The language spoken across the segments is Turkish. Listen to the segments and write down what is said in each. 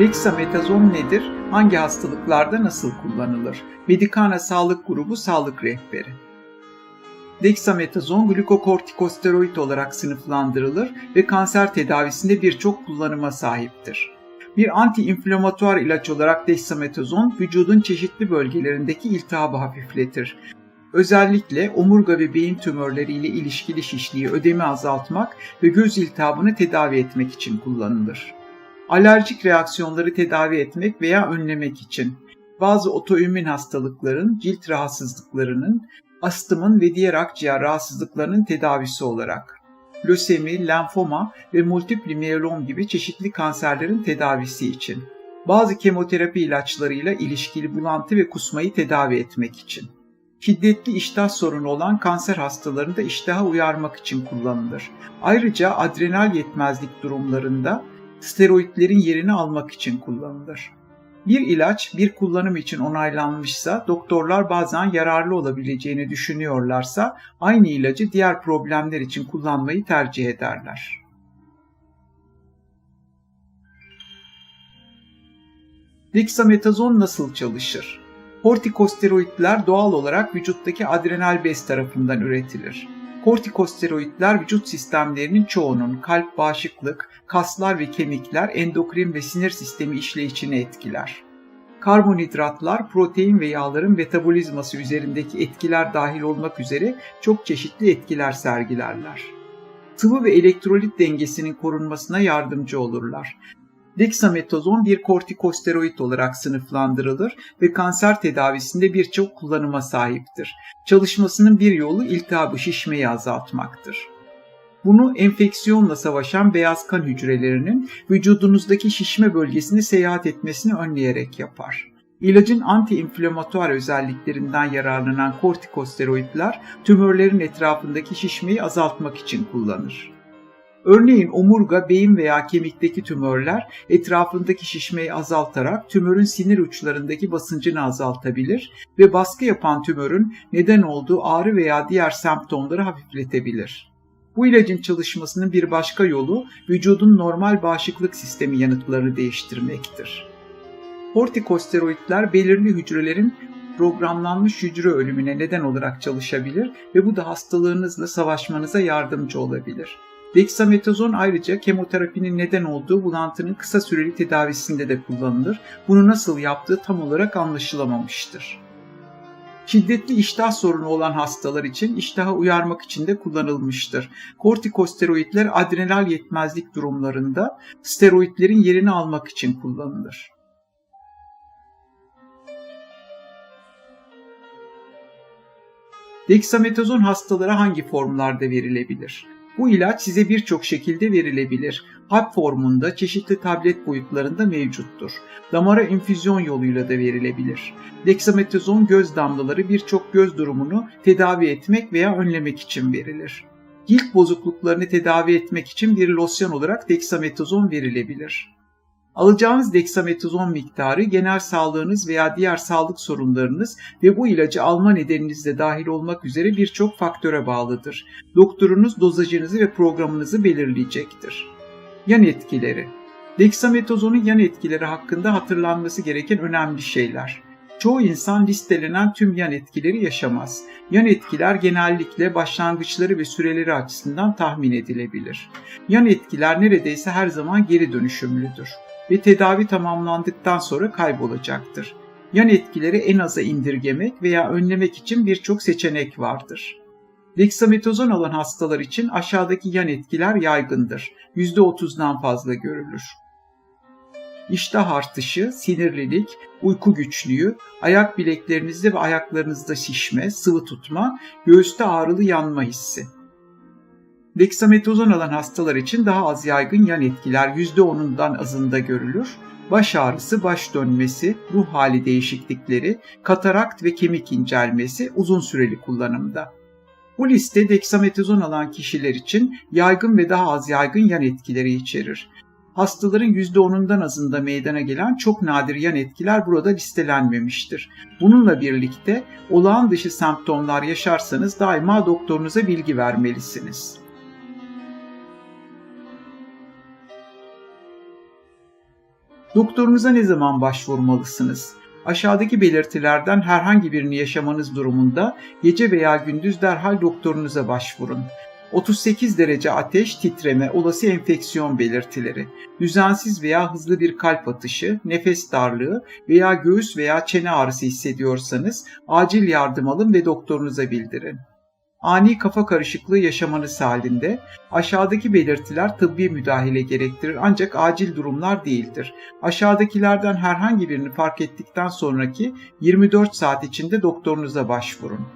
Dexametazon nedir? Hangi hastalıklarda nasıl kullanılır? Medikana Sağlık Grubu Sağlık Rehberi Dexametazon glukokortikosteroid olarak sınıflandırılır ve kanser tedavisinde birçok kullanıma sahiptir. Bir anti-inflamatuar ilaç olarak dexametazon vücudun çeşitli bölgelerindeki iltihabı hafifletir. Özellikle omurga ve beyin tümörleriyle ilişkili şişliği ödemi azaltmak ve göz iltihabını tedavi etmek için kullanılır. Alerjik reaksiyonları tedavi etmek veya önlemek için. Bazı otoimmün hastalıkların, cilt rahatsızlıklarının, astımın ve diğer akciğer rahatsızlıklarının tedavisi olarak, lösemi, lenfoma ve multipli miyelom gibi çeşitli kanserlerin tedavisi için, bazı kemoterapi ilaçlarıyla ilişkili bulantı ve kusmayı tedavi etmek için, şiddetli iştah sorunu olan kanser hastalarında iştaha uyarmak için kullanılır. Ayrıca adrenal yetmezlik durumlarında steroidlerin yerini almak için kullanılır. Bir ilaç bir kullanım için onaylanmışsa doktorlar bazen yararlı olabileceğini düşünüyorlarsa aynı ilacı diğer problemler için kullanmayı tercih ederler. Dexametazon nasıl çalışır? Kortikosteroidler doğal olarak vücuttaki adrenal bez tarafından üretilir. Kortikosteroidler vücut sistemlerinin çoğunun kalp, bağışıklık, kaslar ve kemikler, endokrin ve sinir sistemi işleyişini etkiler. Karbonhidratlar, protein ve yağların metabolizması üzerindeki etkiler dahil olmak üzere çok çeşitli etkiler sergilerler. Sıvı ve elektrolit dengesinin korunmasına yardımcı olurlar. Dexametazon bir kortikosteroid olarak sınıflandırılır ve kanser tedavisinde birçok kullanıma sahiptir. Çalışmasının bir yolu iltihabı şişmeyi azaltmaktır. Bunu enfeksiyonla savaşan beyaz kan hücrelerinin vücudunuzdaki şişme bölgesini seyahat etmesini önleyerek yapar. İlacın anti-inflamatuar özelliklerinden yararlanan kortikosteroidler tümörlerin etrafındaki şişmeyi azaltmak için kullanır. Örneğin omurga, beyin veya kemikteki tümörler etrafındaki şişmeyi azaltarak tümörün sinir uçlarındaki basıncını azaltabilir ve baskı yapan tümörün neden olduğu ağrı veya diğer semptomları hafifletebilir. Bu ilacın çalışmasının bir başka yolu vücudun normal bağışıklık sistemi yanıtlarını değiştirmektir. Kortikosteroidler belirli hücrelerin programlanmış hücre ölümüne neden olarak çalışabilir ve bu da hastalığınızla savaşmanıza yardımcı olabilir. Dexametazon ayrıca kemoterapinin neden olduğu bulantının kısa süreli tedavisinde de kullanılır. Bunu nasıl yaptığı tam olarak anlaşılamamıştır. Şiddetli iştah sorunu olan hastalar için iştaha uyarmak için de kullanılmıştır. Kortikosteroidler adrenal yetmezlik durumlarında steroidlerin yerini almak için kullanılır. Dexametazon hastalara hangi formlarda verilebilir? Bu ilaç size birçok şekilde verilebilir. Hap formunda, çeşitli tablet boyutlarında mevcuttur. Damara infüzyon yoluyla da verilebilir. Dexametazon göz damlaları birçok göz durumunu tedavi etmek veya önlemek için verilir. Cilt bozukluklarını tedavi etmek için bir losyon olarak dexametazon verilebilir. Alacağınız dexametazon miktarı genel sağlığınız veya diğer sağlık sorunlarınız ve bu ilacı alma nedeniniz de dahil olmak üzere birçok faktöre bağlıdır. Doktorunuz dozajınızı ve programınızı belirleyecektir. Yan etkileri Dexametazonun yan etkileri hakkında hatırlanması gereken önemli şeyler. Çoğu insan listelenen tüm yan etkileri yaşamaz. Yan etkiler genellikle başlangıçları ve süreleri açısından tahmin edilebilir. Yan etkiler neredeyse her zaman geri dönüşümlüdür ve tedavi tamamlandıktan sonra kaybolacaktır. Yan etkileri en aza indirgemek veya önlemek için birçok seçenek vardır. Dexametazon alan hastalar için aşağıdaki yan etkiler yaygındır. %30'dan fazla görülür. İştah artışı, sinirlilik, uyku güçlüğü, ayak bileklerinizde ve ayaklarınızda şişme, sıvı tutma, göğüste ağrılı yanma hissi. Dexametazon alan hastalar için daha az yaygın yan etkiler %10'undan azında görülür. Baş ağrısı, baş dönmesi, ruh hali değişiklikleri, katarakt ve kemik incelmesi uzun süreli kullanımda. Bu liste dexametazon alan kişiler için yaygın ve daha az yaygın yan etkileri içerir. Hastaların %10'undan azında meydana gelen çok nadir yan etkiler burada listelenmemiştir. Bununla birlikte olağan dışı semptomlar yaşarsanız daima doktorunuza bilgi vermelisiniz. Doktorunuza ne zaman başvurmalısınız? Aşağıdaki belirtilerden herhangi birini yaşamanız durumunda gece veya gündüz derhal doktorunuza başvurun. 38 derece ateş, titreme, olası enfeksiyon belirtileri, düzensiz veya hızlı bir kalp atışı, nefes darlığı veya göğüs veya çene ağrısı hissediyorsanız acil yardım alın ve doktorunuza bildirin. Ani kafa karışıklığı yaşamanız halinde aşağıdaki belirtiler tıbbi müdahale gerektirir ancak acil durumlar değildir. Aşağıdakilerden herhangi birini fark ettikten sonraki 24 saat içinde doktorunuza başvurun.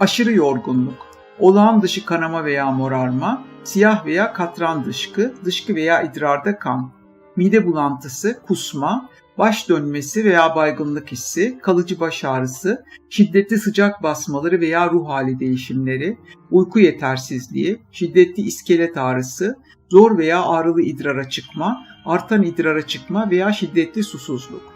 Aşırı yorgunluk, olağan dışı kanama veya morarma, siyah veya katran dışkı, dışkı veya idrarda kan, mide bulantısı, kusma, baş dönmesi veya baygınlık hissi, kalıcı baş ağrısı, şiddetli sıcak basmaları veya ruh hali değişimleri, uyku yetersizliği, şiddetli iskelet ağrısı, zor veya ağrılı idrara çıkma, artan idrara çıkma veya şiddetli susuzluk.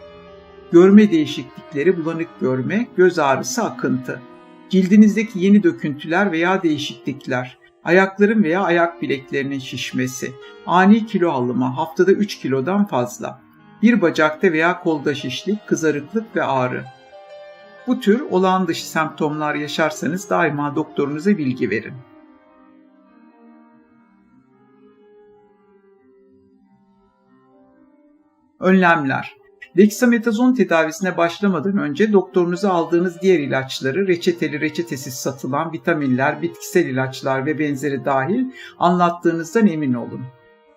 Görme değişiklikleri, bulanık görme, göz ağrısı, akıntı. Cildinizdeki yeni döküntüler veya değişiklikler, ayakların veya ayak bileklerinin şişmesi, ani kilo alımı haftada 3 kilodan fazla, bir bacakta veya kolda şişlik, kızarıklık ve ağrı. Bu tür olağan dışı semptomlar yaşarsanız daima doktorunuza bilgi verin. Önlemler Dexametazon tedavisine başlamadan önce doktorunuza aldığınız diğer ilaçları reçeteli reçetesiz satılan vitaminler, bitkisel ilaçlar ve benzeri dahil anlattığınızdan emin olun.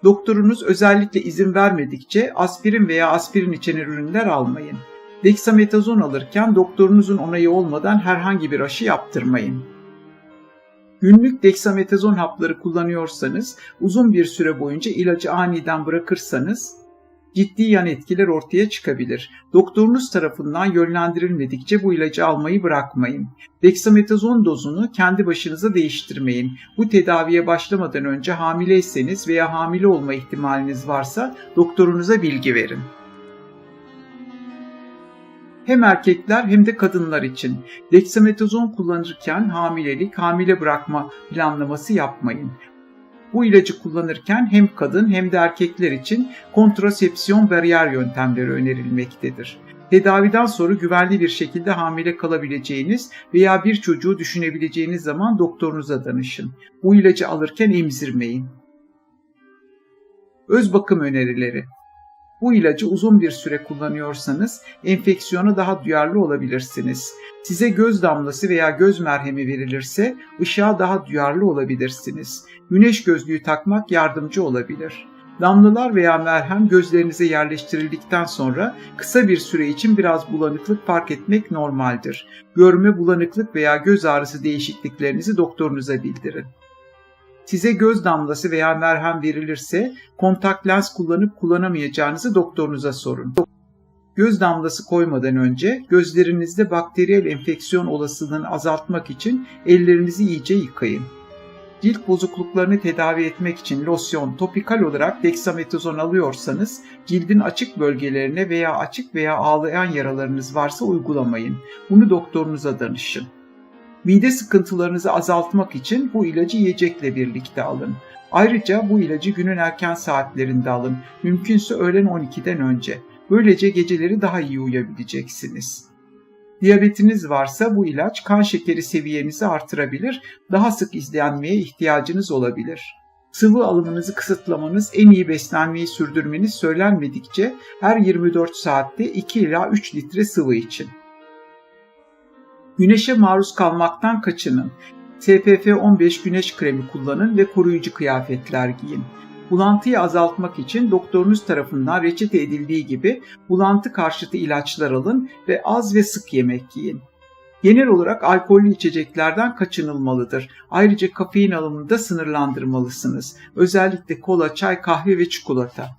Doktorunuz özellikle izin vermedikçe aspirin veya aspirin içeren ürünler almayın. Dexametazon alırken doktorunuzun onayı olmadan herhangi bir aşı yaptırmayın. Günlük dexametazon hapları kullanıyorsanız, uzun bir süre boyunca ilacı aniden bırakırsanız ciddi yan etkiler ortaya çıkabilir. Doktorunuz tarafından yönlendirilmedikçe bu ilacı almayı bırakmayın. Dexametazon dozunu kendi başınıza değiştirmeyin. Bu tedaviye başlamadan önce hamileyseniz veya hamile olma ihtimaliniz varsa doktorunuza bilgi verin. Hem erkekler hem de kadınlar için dexametazon kullanırken hamilelik, hamile bırakma planlaması yapmayın. Bu ilacı kullanırken hem kadın hem de erkekler için kontrasepsiyon bariyer yöntemleri önerilmektedir. Tedaviden sonra güvenli bir şekilde hamile kalabileceğiniz veya bir çocuğu düşünebileceğiniz zaman doktorunuza danışın. Bu ilacı alırken emzirmeyin. Öz bakım önerileri bu ilacı uzun bir süre kullanıyorsanız enfeksiyona daha duyarlı olabilirsiniz. Size göz damlası veya göz merhemi verilirse ışığa daha duyarlı olabilirsiniz. Güneş gözlüğü takmak yardımcı olabilir. Damlalar veya merhem gözlerinize yerleştirildikten sonra kısa bir süre için biraz bulanıklık fark etmek normaldir. Görme, bulanıklık veya göz ağrısı değişikliklerinizi doktorunuza bildirin. Size göz damlası veya merhem verilirse kontak lens kullanıp kullanamayacağınızı doktorunuza sorun. Göz damlası koymadan önce gözlerinizde bakteriyel enfeksiyon olasılığını azaltmak için ellerinizi iyice yıkayın. Cilt bozukluklarını tedavi etmek için losyon, topikal olarak dexametazon alıyorsanız cildin açık bölgelerine veya açık veya ağlayan yaralarınız varsa uygulamayın. Bunu doktorunuza danışın. Mide sıkıntılarınızı azaltmak için bu ilacı yiyecekle birlikte alın. Ayrıca bu ilacı günün erken saatlerinde alın. Mümkünse öğlen 12'den önce. Böylece geceleri daha iyi uyuyabileceksiniz. Diyabetiniz varsa bu ilaç kan şekeri seviyenizi artırabilir, daha sık izlenmeye ihtiyacınız olabilir. Sıvı alımınızı kısıtlamanız, en iyi beslenmeyi sürdürmeniz söylenmedikçe her 24 saatte 2 ila 3 litre sıvı için. Güneşe maruz kalmaktan kaçının. SPF 15 güneş kremi kullanın ve koruyucu kıyafetler giyin. Bulantıyı azaltmak için doktorunuz tarafından reçete edildiği gibi bulantı karşıtı ilaçlar alın ve az ve sık yemek yiyin. Genel olarak alkollü içeceklerden kaçınılmalıdır. Ayrıca kafein alımını da sınırlandırmalısınız. Özellikle kola, çay, kahve ve çikolata.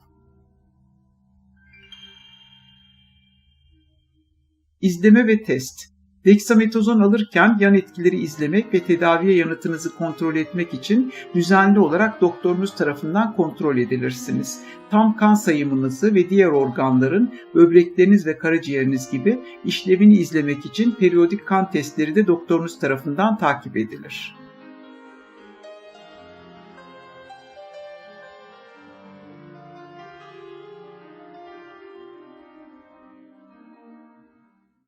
İzleme ve test Dexametazon alırken yan etkileri izlemek ve tedaviye yanıtınızı kontrol etmek için düzenli olarak doktorunuz tarafından kontrol edilirsiniz. Tam kan sayımınızı ve diğer organların, böbrekleriniz ve karaciğeriniz gibi işlevini izlemek için periyodik kan testleri de doktorunuz tarafından takip edilir.